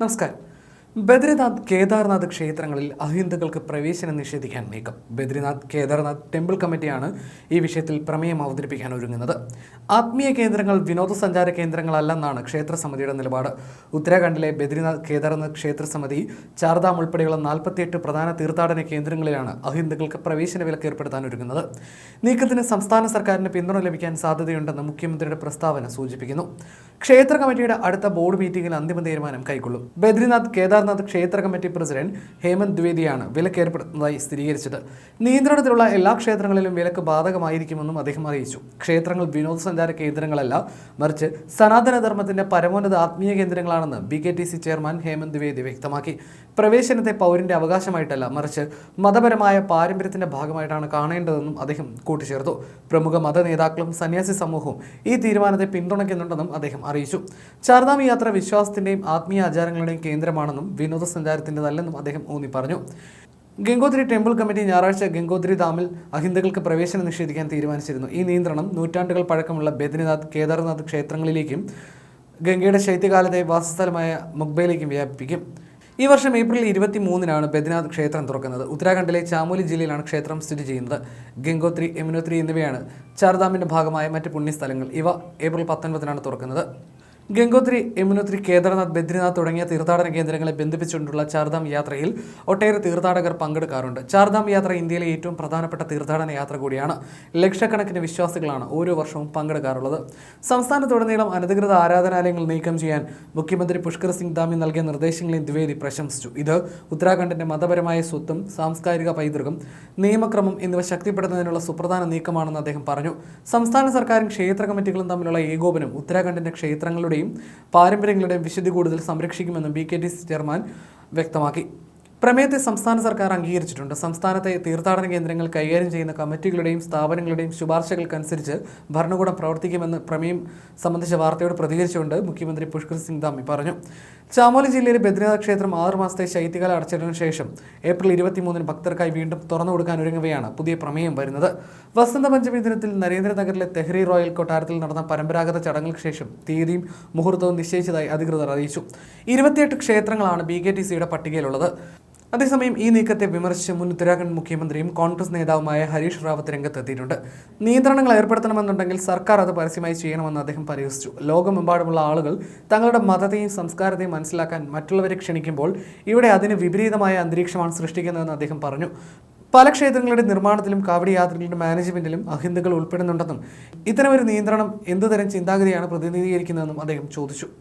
നമസ്കാരം. ബദ്രിനാഥ് കേദാർനാഥ് ക്ഷേത്രങ്ങളിൽ അഹിന്ദുക്കൾക്ക് പ്രവേശനം നിഷേധിക്കാൻ നീക്കം. ബദ്രിനാഥ് കേദാർനാഥ് ടെമ്പിൾ കമ്മിറ്റിയാണ് ഈ വിഷയത്തിൽ പ്രമേയം അവതരിപ്പിക്കാൻ ഒരുങ്ങുന്നത്. ആത്മീയ കേന്ദ്രങ്ങൾ വിനോദസഞ്ചാര കേന്ദ്രങ്ങളല്ലെന്നാണ് ക്ഷേത്ര സമിതിയുടെ നിലപാട്. ഉത്തരാഖണ്ഡിലെ ബദ്രിനാഥ് കേദാർനാഥ് ക്ഷേത്ര സമിതി ചാർധാം ഉൾപ്പെടെയുള്ള നാൽപ്പത്തിയെട്ട് പ്രധാന തീർത്ഥാടന കേന്ദ്രങ്ങളിലാണ് അഹിന്ദുക്കൾക്ക് പ്രവേശന വിലക്ക് ഏർപ്പെടുത്താൻ ഒരുങ്ങുന്നത്. നീക്കത്തിന് സംസ്ഥാന സർക്കാരിന് പിന്തുണ ലഭിക്കാൻ സാധ്യതയുണ്ടെന്ന് മുഖ്യമന്ത്രിയുടെ പ്രസ്താവന സൂചിപ്പിക്കുന്നു. ക്ഷേത്ര കമ്മിറ്റിയുടെ അടുത്ത ബോർഡ് മീറ്റിംഗിൽ അന്തിമ തീരുമാനം കൈക്കൊള്ളും. ബദ്രിനാഥ് കേദാർനാഥ് ക്ഷേത്ര കമ്മിറ്റി പ്രസിഡന്റ് ഹേമന്ത് ദ്വിവേദിയാണ് വിലക്ക് ഏർപ്പെടുത്തുന്നതായി സ്ഥിരീകരിച്ചത്. നിയന്ത്രണത്തിലുള്ള എല്ലാ ക്ഷേത്രങ്ങളിലും വിലക്ക് ബാധകമായിരിക്കുമെന്നും അദ്ദേഹം അറിയിച്ചു. ക്ഷേത്രങ്ങൾ വിനോദസഞ്ചാര കേന്ദ്രങ്ങളല്ല മറിച്ച് സനാതനധർമ്മത്തിന്റെ പരമോന്നത ആത്മീയ കേന്ദ്രങ്ങളാണെന്ന് B K T C chairman Hemant Dwivedi വ്യക്തമാക്കി. പ്രവേശനത്തെ പൗരന്റെ അവകാശമായിട്ടല്ല മറിച്ച് മതപരമായ പാരമ്പര്യത്തിന്റെ ഭാഗമായിട്ടാണ് കാണേണ്ടതെന്നും അദ്ദേഹം കൂട്ടിച്ചേർത്തു. പ്രമുഖ മത നേതാക്കളും സന്യാസി സമൂഹവും ഈ തീരുമാനത്തെ പിന്തുണയ്ക്കുന്നുണ്ടെന്നും അദ്ദേഹം അറിയിച്ചു. ചാർധാം യാത്ര വിശ്വാസത്തിന്റെയും ആത്മീയ ആചാരങ്ങളുടെയും കേന്ദ്രമാണെന്നും വിനോദസഞ്ചാരത്തിന്റെതല്ലെന്നും അദ്ദേഹം ഊന്നി പറഞ്ഞു. ഗംഗോത്രി ടെമ്പിൾ കമ്മിറ്റി ഞായറാഴ്ച ഗംഗോത്രി ഡാമിൽ അഹിന്ദകൾക്ക് പ്രവേശനം നിഷേധിക്കാൻ തീരുമാനിച്ചിരുന്നു. ഈ നിയന്ത്രണം നൂറ്റാണ്ടുകൾ പഴക്കമുള്ള ബദ്രിനാഥ് കേദാർനാഥ് ക്ഷേത്രങ്ങളിലേക്കും ഗംഗയുടെ ശൈത്യകാലത്തെ വാസസ്ഥലമായ മുഗ്ബയിലേക്കും വ്യാപിപ്പിക്കും. ഈ വർഷം ഏപ്രിൽ ഇരുപത്തി മൂന്നിനാണ് ബദ്രിനാഥ് ക്ഷേത്രം തുറക്കുന്നത്. ഉത്തരാഖണ്ഡിലെ ചാമോലി ജില്ലയിലാണ് ക്ഷേത്രം സ്ഥിതി ചെയ്യുന്നത്. ഗംഗോത്രി യമുനോത്രി എന്നിവയാണ് ചാർധാമിന്റെ ഭാഗമായ മറ്റ് പുണ്യസ്ഥലങ്ങൾ. ഇവ ഏപ്രിൽ പത്തൊൻപതിനാണ് തുറക്കുന്നത്. ഗംഗോത്രി യമുനോത്രി കേദാർനാഥ് ബദ്രിനാഥ് തുടങ്ങിയ തീർത്ഥാടന കേന്ദ്രങ്ങളെ ബന്ധിപ്പിച്ചുകൊണ്ടുള്ള ചാർധാം യാത്രയിൽ ഒട്ടേറെ തീർത്ഥാടകർ പങ്കെടുക്കാറുണ്ട്. ചാർധാം യാത്ര ഇന്ത്യയിലെ ഏറ്റവും പ്രധാനപ്പെട്ട തീർത്ഥാടന യാത്ര കൂടിയാണ്. ലക്ഷക്കണക്കിന് വിശ്വാസികളാണ് ഓരോ വർഷവും പങ്കെടുക്കാറുള്ളത്. സംസ്ഥാനത്തുടനീളം അനധികൃത ആരാധനാലയങ്ങൾ നീക്കം ചെയ്യാൻ മുഖ്യമന്ത്രി പുഷ്കർ സിംഗ് ധാമി നൽകിയ നിർദ്ദേശങ്ങളെയും ദ്വിവേദി പ്രശംസിച്ചു. ഇത് ഉത്തരാഖണ്ഡിന്റെ മതപരമായ സ്വത്തും സാംസ്കാരിക പൈതൃകം നിയമക്രമം എന്നിവ ശക്തിപ്പെടുത്തുന്നതിനുള്ള സുപ്രധാന നീക്കമാണെന്ന് അദ്ദേഹം പറഞ്ഞു. സംസ്ഥാന സർക്കാരും ക്ഷേത്ര കമ്മിറ്റികളും തമ്മിലുള്ള ഏകോപനം ഉത്തരാഖണ്ഡിന്റെ ക്ഷേത്രങ്ങളുടെയും പാരമ്പര്യങ്ങളുടെയും വിശുദ്ധി കൂടുതൽ സംരക്ഷിക്കുമെന്നും B K T C chairman വ്യക്തമാക്കി. പ്രമേയത്തെ സംസ്ഥാന സർക്കാർ അംഗീകരിച്ചിട്ടുണ്ട്. സംസ്ഥാനത്തെ തീർത്ഥാടന കേന്ദ്രങ്ങൾ കൈകാര്യം ചെയ്യുന്ന കമ്മിറ്റികളുടെയും സ്ഥാപനങ്ങളുടെയും ശുപാർശകൾക്കനുസരിച്ച് ഭരണകൂടം പ്രവർത്തിക്കുമെന്ന് പ്രമേയം സംബന്ധിച്ച വാർത്തയോട് പ്രതികരിച്ചുകൊണ്ട് മുഖ്യമന്ത്രി പുഷ്കർ സിംഗ് ധാമി പറഞ്ഞു. ചാമോലി ജില്ലയിലെ ബദ്രിനാഥ് ക്ഷേത്രം ആറ് മാസത്തെ ശൈത്യകാല അടച്ചിടലിന് ശേഷം ഏപ്രിൽ ഇരുപത്തിമൂന്നിന് ഭക്തർക്കായി വീണ്ടും തുറന്നു കൊടുക്കാൻ ഒരുങ്ങവെയാണ് പുതിയ പ്രമേയം വരുന്നത്. വസന്ത പഞ്ചമി ദിനത്തിൽ നരേന്ദ്രനഗറിലെ തെഹ്രി റോയൽ കൊട്ടാരത്തിൽ നടന്ന പരമ്പരാഗത ചടങ്ങുകൾക്ക് ശേഷം തീയതിയും മുഹൂർത്തവും നിശ്ചയിച്ചതായി അധികൃതർ അറിയിച്ചു. ഇരുപത്തിയെട്ട് ക്ഷേത്രങ്ങളാണ് ബി കെ ടി സിയുടെ പട്ടികയിലുള്ളത്. അതേസമയം ഈ നീക്കത്തെ വിമർശിച്ച് മുൻ ഉത്തരാഖണ്ഡ് മുഖ്യമന്ത്രിയും കോൺഗ്രസ് നേതാവുമായ ഹരീഷ് റാവത്ത് രംഗത്തെത്തിയിട്ടുണ്ട്. നിയന്ത്രണങ്ങൾ ഏർപ്പെടുത്തണമെന്നുണ്ടെങ്കിൽ സർക്കാർ അത് പരസ്യമായി ചെയ്യണമെന്ന് അദ്ദേഹം പരിഹസിച്ചു ലോകമെമ്പാടുമുള്ള ആളുകൾ തങ്ങളുടെ മതത്തെയും സംസ്കാരത്തെയും മനസ്സിലാക്കാൻ മറ്റുള്ളവരെ ക്ഷണിക്കുമ്പോൾ ഇവിടെ അതിന് വിപരീതമായ അന്തരീക്ഷമാണ് സൃഷ്ടിക്കുന്നതെന്ന് അദ്ദേഹം പറഞ്ഞു. പല ക്ഷേത്രങ്ങളുടെ നിർമ്മാണത്തിലും കാവടി യാത്രകളുടെ മാനേജ്മെന്റിലും അഹിന്ദുക്കൾ ഉൾപ്പെടുന്നുണ്ടെന്നും ഇത്തരമൊരു നിയന്ത്രണം എന്തുതരം ചിന്താഗതിയാണ് പ്രതിനിധീകരിക്കുന്നതെന്നും അദ്ദേഹം ചോദിച്ചു.